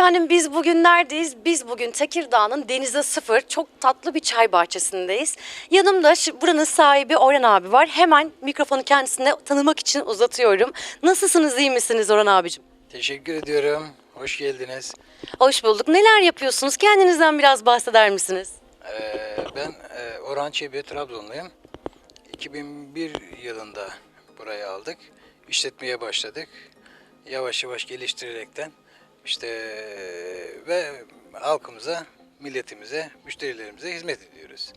Efendim biz bugün neredeyiz? Biz bugün Tekirdağ'ın denize sıfır çok tatlı bir çay bahçesindeyiz. Yanımda buranın sahibi Orhan abi var. Hemen mikrofonu kendisine tanımak için uzatıyorum. Nasılsınız, iyi misiniz Orhan abicim? Teşekkür ediyorum. Hoş geldiniz. Hoş bulduk. Neler yapıyorsunuz? Kendinizden biraz bahseder misiniz? Ee, ben e, Orhan Çebi, Trabzonluyum. 2001 yılında burayı aldık. İşletmeye başladık. Yavaş yavaş geliştirerekten işte ve halkımıza, milletimize, müşterilerimize hizmet ediyoruz.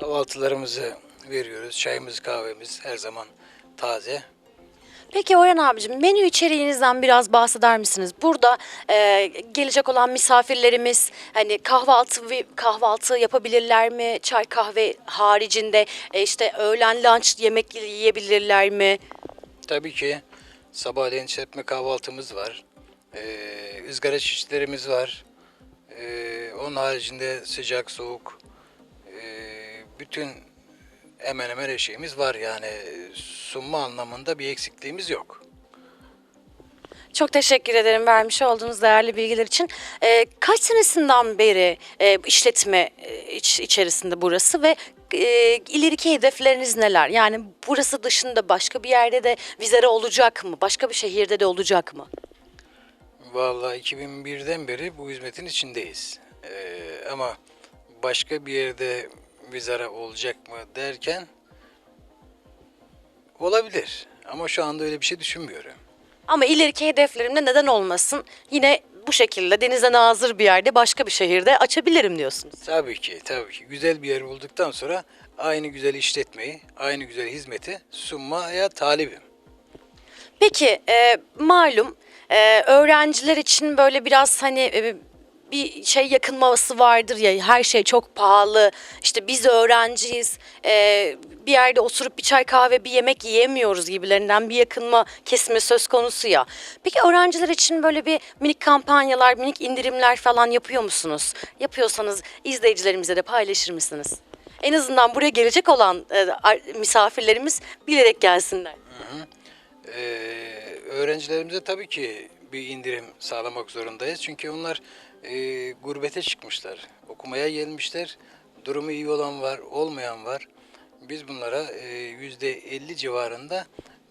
Kahvaltılarımızı veriyoruz. Çayımız, kahvemiz her zaman taze. Peki Orhan abicim menü içeriğinizden biraz bahseder misiniz? Burada e, gelecek olan misafirlerimiz hani kahvaltı kahvaltı yapabilirler mi? Çay kahve haricinde e, işte öğlen lunch yemek yiyebilirler mi? Tabii ki sabahleyin işletme kahvaltımız var. Ee, ızgara çeşitlerimiz var. Ee, onun haricinde sıcak soğuk ee, bütün hemen hemen her şeyimiz var yani sunma anlamında bir eksikliğimiz yok. Çok teşekkür ederim vermiş olduğunuz değerli bilgiler için. E, kaç senesinden beri e, işletme e, iç, içerisinde burası ve e, ileriki hedefleriniz neler? Yani burası dışında başka bir yerde de vizere olacak mı? Başka bir şehirde de olacak mı? Vallahi 2001'den beri bu hizmetin içindeyiz. Ee, ama başka bir yerde vizara olacak mı derken olabilir. Ama şu anda öyle bir şey düşünmüyorum. Ama ileriki hedeflerimde neden olmasın? Yine bu şekilde denize nazır bir yerde başka bir şehirde açabilirim diyorsunuz. Tabii ki, tabii ki. Güzel bir yer bulduktan sonra aynı güzel işletmeyi, aynı güzel hizmeti sunmaya talibim. Peki e, malum e, öğrenciler için böyle biraz hani e, bir şey yakınması vardır ya her şey çok pahalı işte biz öğrenciyiz e, bir yerde oturup bir çay kahve bir yemek yiyemiyoruz gibilerinden bir yakınma kesme söz konusu ya. Peki öğrenciler için böyle bir minik kampanyalar minik indirimler falan yapıyor musunuz? Yapıyorsanız izleyicilerimize de paylaşır mısınız? En azından buraya gelecek olan e, misafirlerimiz bilerek gelsinler. Ee, öğrencilerimize tabii ki bir indirim sağlamak zorundayız. Çünkü onlar e, gurbete çıkmışlar, okumaya gelmişler. Durumu iyi olan var, olmayan var. Biz bunlara e, yüzde 50 civarında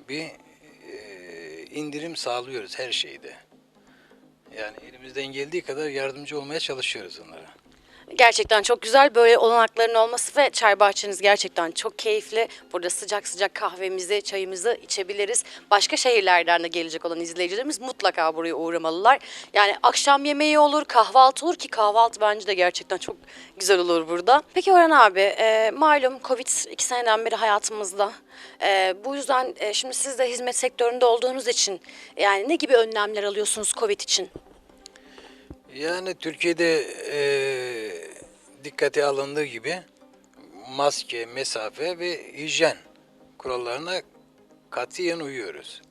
bir e, indirim sağlıyoruz her şeyde. Yani elimizden geldiği kadar yardımcı olmaya çalışıyoruz onlara. Gerçekten çok güzel böyle olanakların olması ve çay bahçeniz gerçekten çok keyifli. Burada sıcak sıcak kahvemizi, çayımızı içebiliriz. Başka şehirlerden de gelecek olan izleyicilerimiz mutlaka buraya uğramalılar. Yani akşam yemeği olur, kahvaltı olur ki kahvaltı bence de gerçekten çok güzel olur burada. Peki Orhan abi, e, malum Covid iki seneden beri hayatımızda. E, bu yüzden e, şimdi siz de hizmet sektöründe olduğunuz için yani ne gibi önlemler alıyorsunuz Covid için? Yani Türkiye'de eee dikkate alındığı gibi maske, mesafe ve hijyen kurallarına katiyen uyuyoruz.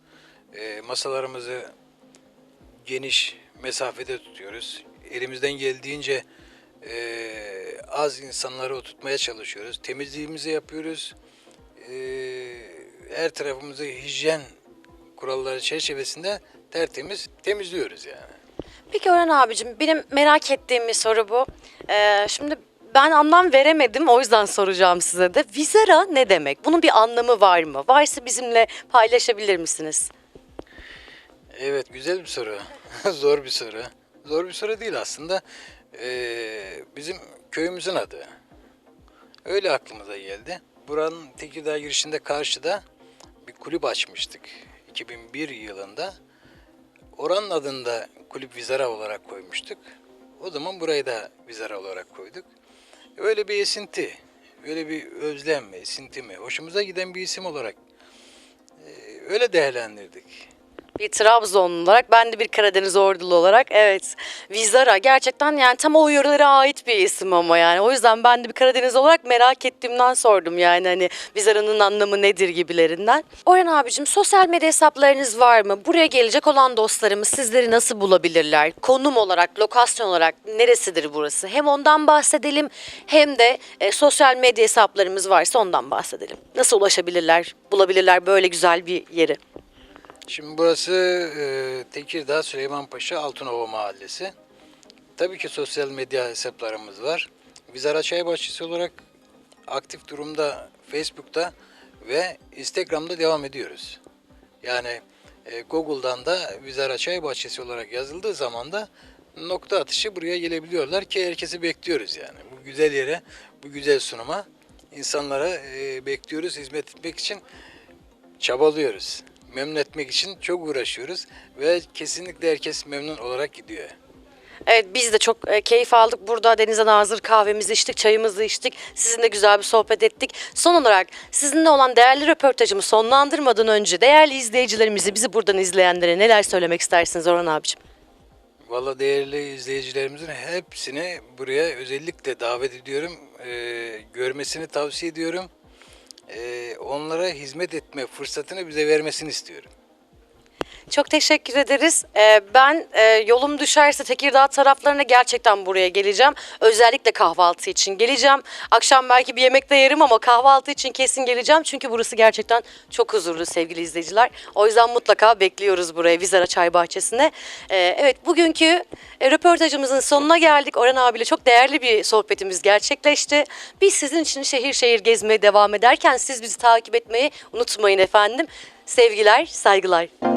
Eee, masalarımızı geniş mesafede tutuyoruz. Elimizden geldiğince eee, az insanları oturtmaya çalışıyoruz. Temizliğimizi yapıyoruz. Eee, her tarafımızı hijyen kuralları çerçevesinde tertemiz temizliyoruz yani. Peki Orhan abicim benim merak ettiğim bir soru bu. Ee, şimdi ben anlam veremedim o yüzden soracağım size de. Vizera ne demek? Bunun bir anlamı var mı? Varsa bizimle paylaşabilir misiniz? Evet güzel bir soru. Zor bir soru. Zor bir soru değil aslında. Ee, bizim köyümüzün adı. Öyle aklımıza geldi. Buranın Tekirdağ girişinde karşıda bir kulüp açmıştık. 2001 yılında. Oranın adını da kulüp Vizara olarak koymuştuk. O zaman burayı da Vizara olarak koyduk. Öyle bir esinti, öyle bir özlem mi, esinti mi, hoşumuza giden bir isim olarak e, öyle değerlendirdik. Bir Trabzonlu olarak ben de bir Karadeniz ordulu olarak evet Vizara gerçekten yani tam o yörelere ait bir isim ama yani o yüzden ben de bir Karadeniz olarak merak ettiğimden sordum yani hani Vizara'nın anlamı nedir gibilerinden. Orhan abicim sosyal medya hesaplarınız var mı? Buraya gelecek olan dostlarımız sizleri nasıl bulabilirler? Konum olarak, lokasyon olarak neresidir burası? Hem ondan bahsedelim hem de e, sosyal medya hesaplarımız varsa ondan bahsedelim. Nasıl ulaşabilirler, bulabilirler böyle güzel bir yeri? Şimdi burası e, Tekirdağ Süleymanpaşa Altınova Mahallesi. Tabii ki sosyal medya hesaplarımız var. Vizara Çay Bahçesi olarak aktif durumda Facebook'ta ve Instagram'da devam ediyoruz. Yani e, Google'dan da Vizara Çay Bahçesi olarak yazıldığı zaman da nokta atışı buraya gelebiliyorlar ki herkesi bekliyoruz yani. Bu güzel yere, bu güzel sunuma insanlara e, bekliyoruz hizmet etmek için çabalıyoruz. Memnun etmek için çok uğraşıyoruz ve kesinlikle herkes memnun olarak gidiyor. Evet biz de çok e, keyif aldık. Burada denize nazır kahvemizi içtik, çayımızı içtik. Sizinle güzel bir sohbet ettik. Son olarak sizinle olan değerli röportajımı sonlandırmadan önce değerli izleyicilerimizi, bizi buradan izleyenlere neler söylemek istersiniz Orhan abicim? Valla değerli izleyicilerimizin hepsini buraya özellikle davet ediyorum. Ee, görmesini tavsiye ediyorum. Ee, onlara hizmet etme fırsatını bize vermesini istiyorum. Çok teşekkür ederiz. Ee, ben e, yolum düşerse Tekirdağ taraflarına gerçekten buraya geleceğim. Özellikle kahvaltı için geleceğim. Akşam belki bir yemek de yerim ama kahvaltı için kesin geleceğim. Çünkü burası gerçekten çok huzurlu sevgili izleyiciler. O yüzden mutlaka bekliyoruz buraya Vizara Çay Bahçesi'ne. Ee, evet bugünkü e, röportajımızın sonuna geldik. Orhan abiyle çok değerli bir sohbetimiz gerçekleşti. Biz sizin için şehir şehir gezmeye devam ederken siz bizi takip etmeyi unutmayın efendim. Sevgiler, saygılar.